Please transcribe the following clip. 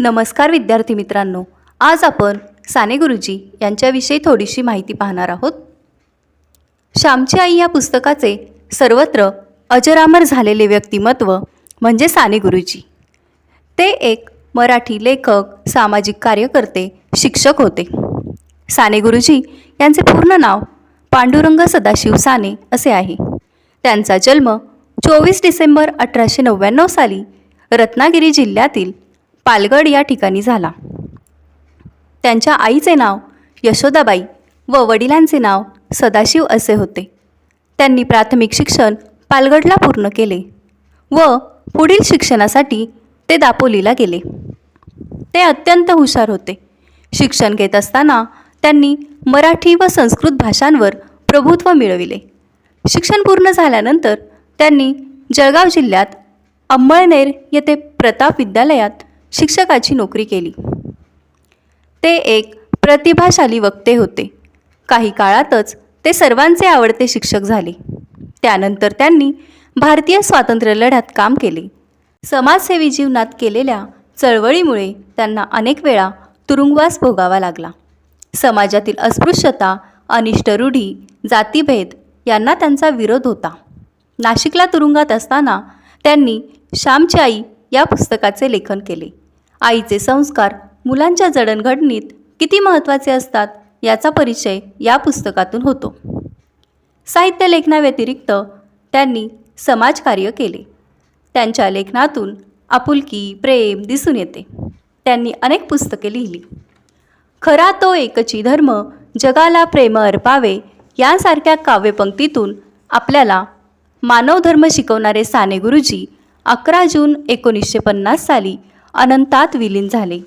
नमस्कार विद्यार्थी मित्रांनो आज आपण साने गुरुजी यांच्याविषयी थोडीशी माहिती पाहणार आहोत. श्यामची आई या पुस्तकाचे सर्वत्र अजरामर झालेले व्यक्तिमत्व म्हणजे साने गुरुजी. ते एक मराठी लेखक सामाजिक कार्यकर्ते शिक्षक होते. साने गुरुजी यांचे पूर्ण नाव पांडुरंग सदाशिव साने असे आहे. त्यांचा जन्म चोवीस डिसेंबर अठराशे नव्याण्णव साली रत्नागिरी जिल्ह्यातील पालगड या ठिकाणी झाला. त्यांच्या आईचे नाव यशोदाबाई व वडिलांचे नाव सदाशिव असे होते. त्यांनी प्राथमिक शिक्षण पालगडला पूर्ण केले व पुढील शिक्षणासाठी ते दापोलीला गेले. ते अत्यंत हुशार होते. शिक्षण घेत असताना त्यांनी मराठी व संस्कृत भाषांवर प्रभुत्व मिळविले. शिक्षण पूर्ण झाल्यानंतर त्यांनी जळगाव जिल्ह्यात अंमळनेर येथे प्रताप विद्यालयात शिक्षकाची नोकरी केली. ते एक प्रतिभाशाली वक्ते होते. काही काळातच ते सर्वांचे आवडते शिक्षक झाले. त्यानंतर त्यांनी भारतीय स्वातंत्र्य लढ्यात काम केले. समाजसेवी जीवनात केलेल्या चळवळीमुळे त्यांना अनेक वेळा तुरुंगवास भोगावा लागला. समाजातील अस्पृश्यता अनिष्ट रूढी जातीभेद यांना त्यांचा विरोध होता. नाशिकला तुरुंगात असताना त्यांनी श्यामची आई या पुस्तकाचे लेखन केले. आईचे संस्कार मुलांच्या जडणघडणीत किती महत्त्वाचे असतात याचा परिचय या पुस्तकातून होतो. साहित्य लेखनाव्यतिरिक्त त्यांनी समाजकार्य केले. त्यांच्या लेखनातून आपुलकी प्रेम दिसून येते. त्यांनी अनेक पुस्तके लिहिली. खरा तो एकची धर्म जगाला प्रेम अर्पावे यांसारख्या काव्यपंक्तीतून आपल्याला मानवधर्म शिकवणारे साने गुरुजी अकरा जून एकोणीसशे पन्नास साली अनंतात विलीन झाले.